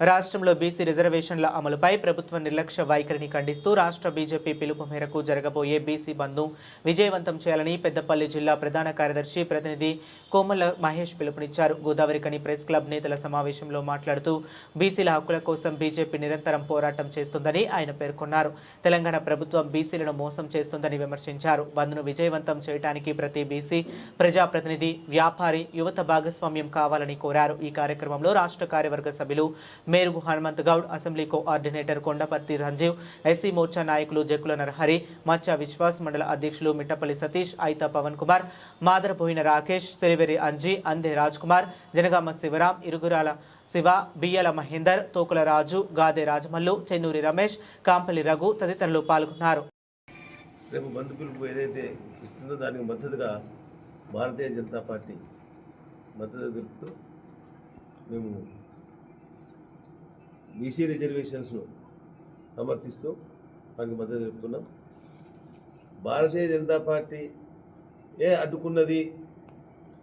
రాష్ట్రంలో బీసీ రిజర్వేషన్ల అమలుపై ప్రభుత్వ నిర్లక్ష్య వైఖరిని ఖండిస్తూ రాష్ట్ర బీజేపీ పిలుపు మేరకు జరగబోయే బీసీ బంద్ను విజయవంతం చేయాలని పెద్దపల్లి జిల్లా ప్రధాన కార్యదర్శి ప్రతినిధి కోమల మహేష్ పిలుపునిచ్చారు. గోదావరికని ప్రెస్ క్లబ్ నేతల సమావేశంలో మాట్లాడుతూ బీసీల హక్కుల కోసం బీజేపీ నిరంతరం పోరాటం చేస్తుందని ఆయన పేర్కొన్నారు. తెలంగాణ ప్రభుత్వం బీసీలను మోసం చేస్తుందని విమర్శించారు. బంద్ను విజయవంతం చేయడానికి ప్రతి బీసీ ప్రజాప్రతినిధి వ్యాపారి యువత భాగస్వామ్యం కావాలని కోరారు. ఈ కార్యక్రమంలో రాష్ట్ర కార్యవర్గ సభ్యులు Merugu Hanumanth Goud assembly coordinator Kondaparthi Ranjeev SC Morcha నాయకులు జక్కుల నరహరి మచ్చ విశ్వాస్ మండల అధ్యక్షులు మిట్టపల్లి సతీష్ ఐతా పవన్ కుమార్ మాదరపోయిన రాకేష్ సిరివెరి అంజీ అందే రాజ్ కుమార్ జనగామ శివరాం ఇరుగురాల శివ బియ్యల మహేందర్ తోకుల రాజు గాదే రాజమల్లు చెన్నూరి రమేష్ కాంపల్లి రఘు తదితరులు పాల్గొన్నారు. రేపు బంధు పిలుపు ఏదైతే ఇస్తుందో దానికి మద్దతుగా భారతీయ జనతా పార్టీ మద్దతు తెలుపుతూ మేము బీసీ రిజర్వేషన్స్ను సమర్థిస్తూ దానికి మద్దతు తెలుపుతున్నాం. భారతీయ జనతా పార్టీ ఏ అడ్డుకున్నది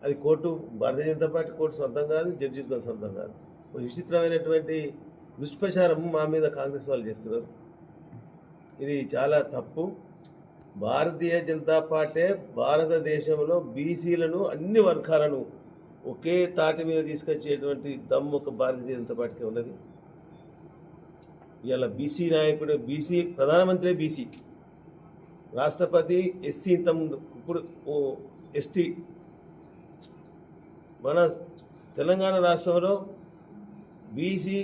అది court Bharatiya Janata party court సొంతం కాదు జడ్జి సొంతం కాదు. విచిత్రమైనటువంటి దుష్ప్రచారం మా మీద కాంగ్రెస్ వాళ్ళు చేస్తున్నారు. ఇది చాలా తప్పు. భారతీయ జనతా పార్టీ భారతదేశంలో బీసీలను అన్ని వర్గాలను ఒకే తాటి మీద తీసుకొచ్చేటువంటి దమ్ము ఒక భారతీయ జనతా పార్టీకి ఉన్నది. ఇవాళ బీసీ నాయకుడు బీసీ ప్రధానమంత్రి బీసీ రాష్ట్రపతి ఎస్సీ ఇంతకుముందు ఇప్పుడు ఓ ఎస్టీ. మన తెలంగాణ రాష్ట్రంలో బీసీ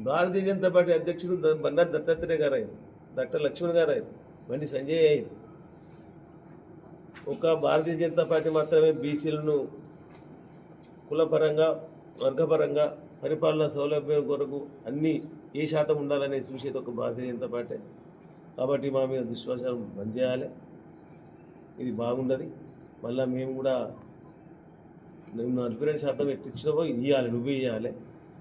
భారతీయ జనతా పార్టీ అధ్యక్షుడు బండారు దత్తాత్రేయ గారు ఆయన డాక్టర్ లక్ష్మణ్ గారు ఆయన బండి సంజయ్ ఆయన ఒక భారతీయ జనతా పార్టీ మాత్రమే బీసీలను కులపరంగా వర్గపరంగా పరిపాలన సౌలభ్యం కొరకు అన్నీ ఏ శాతం ఉండాలనే చూసేది ఒక భారతీయ జనతా పార్టీ. కాబట్టి మా మీద దుశ్వాసాలు బంద్ చేయాలి. ఇది బాగుండదు. మళ్ళీ మేము కూడా నువ్వు నలభై రెండు శాతం ఎట్టు ఇచ్చినావో ఇవ్వాలి నువ్వే ఇవ్వాలి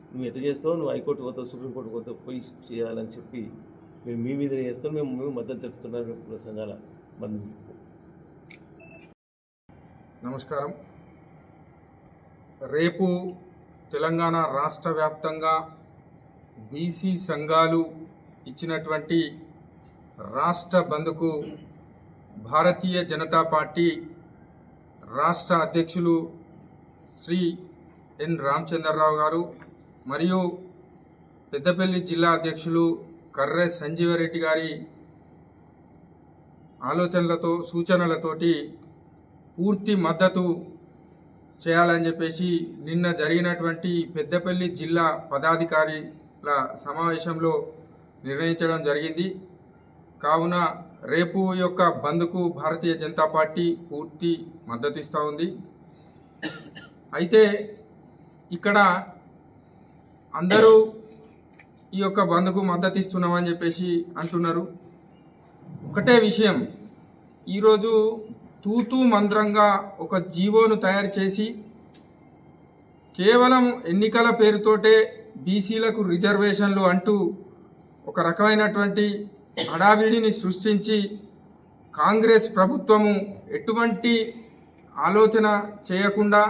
నువ్వు ఎట్టు చేస్తావు నువ్వు హైకోర్టు పోతావు సుప్రీంకోర్టు పోతావు పోయి చేయాలని చెప్పి మేము మీ మీద చేస్తాం. మేము మేము మద్దతు తెలుపుతున్నాం. కుల సంఘాల బంధు నమస్కారం. రేపు తెలంగాణ రాష్ట్ర వ్యాప్తంగా బీసీ సంఘాలు ఇచ్చినటువంటి రాష్ట్ర బంద్కు భారతీయ జనతా పార్టీ రాష్ట్ర అధ్యక్షులు శ్రీ ఎన్ రామచంద్రరావు గారు మరియు పెద్దపల్లి జిల్లా అధ్యక్షులు కర్రె సంజీవరెడ్డి గారి ఆలోచనలతో సూచనలతోటి పూర్తి మద్దతు చేయాలని చెప్పేసి నిన్న జరిగినటువంటి పెద్దపల్లి జిల్లా పదాధికారిల సమావేశంలో నిర్ణయించడం జరిగింది. కావున రేపు యొక్క బంద్కు భారతీయ జనతా పార్టీ పూర్తి మద్దతు ఇస్తూ ఉంది. అయితే ఇక్కడ అందరూ ఈ యొక్క బంద్కు మద్దతు ఇస్తున్నామని చెప్పేసి అంటున్నారు. ఒకటే విషయం ఈరోజు తూతూ మంత్రంగా ఒక జీవోను తయారు చేసి కేవలం ఎన్నికల పేరుతోటే బీసీలకు రిజర్వేషన్లు అంటూ ఒక రకమైనటువంటి హడావిడిని సృష్టించి కాంగ్రెస్ ప్రభుత్వము ఎటువంటి ఆలోచన చేయకుండా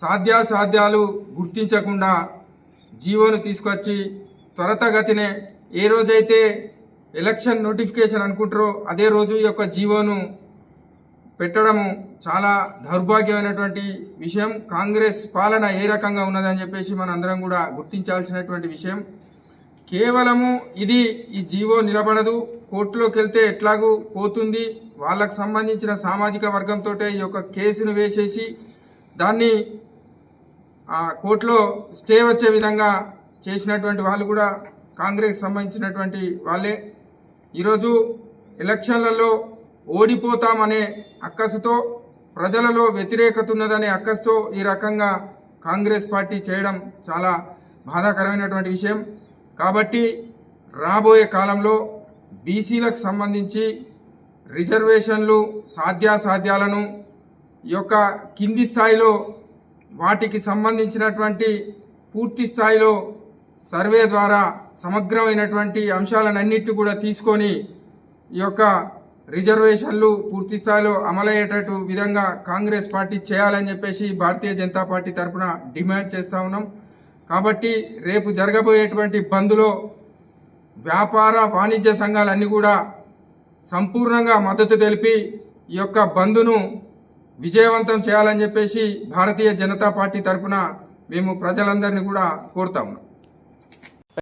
సాధ్యాసాధ్యాలు గుర్తించకుండా జీవోను తీసుకొచ్చి త్వరతగతినే ఏ రోజైతే ఎలక్షన్ నోటిఫికేషన్ అనుకుంటారో అదే రోజు ఈ యొక్క జీవోను పెట్టడము చాలా దౌర్భాగ్యమైనటువంటి విషయం. కాంగ్రెస్ పాలన ఏ రకంగా ఉన్నదని చెప్పేసి మన అందరం కూడా గుర్తించాల్సినటువంటి విషయం. కేవలము ఇది ఈ జీవో నిలబడదు. కోర్టులోకి వెళ్తే ఎట్లాగూ పోతుంది. వాళ్ళకు సంబంధించిన సామాజిక వర్గంతో ఈ యొక్క కేసును వేసేసి దాన్ని ఆ కోర్టులో స్టే వచ్చే విధంగా చేసినటువంటి వాళ్ళు కూడా కాంగ్రెస్ సంబంధించినటువంటి వాళ్ళే. ఈరోజు ఎలక్షన్లలో ఓడిపోతామనే అక్కసుతో ప్రజలలో వ్యతిరేకత ఉన్నదనే అక్కసుతో ఈ రకంగా కాంగ్రెస్ పార్టీ చేయడం చాలా బాధాకరమైనటువంటి విషయం. కాబట్టి రాబోయే కాలంలో బీసీలకు సంబంధించి రిజర్వేషన్లు సాధ్యాసాధ్యాలను ఈ యొక్క కింది స్థాయిలో వాటికి సంబంధించినటువంటి పూర్తి స్థాయిలో సర్వే ద్వారా సమగ్రమైనటువంటి అంశాలన్నిటి కూడా తీసుకొని ఈ యొక్క రిజర్వేషన్లు పూర్తి స్థాయిలో అమలయ్యేటట్టు విధంగా కాంగ్రెస్ పార్టీ చేయాలని చెప్పేసి భారతీయ జనతా పార్టీ తరఫున డిమాండ్ చేస్తూ ఉన్నాం. కాబట్టి రేపు జరగబోయేటువంటి బంద్లో వ్యాపార వాణిజ్య సంఘాలన్నీ కూడా సంపూర్ణంగా మద్దతు తెలిపి ఈ యొక్క బంద్ను విజయవంతం చేయాలని చెప్పేసి భారతీయ జనతా పార్టీ తరఫున మేము ప్రజలందరినీ కూడా కోరుతా ఉన్నాం.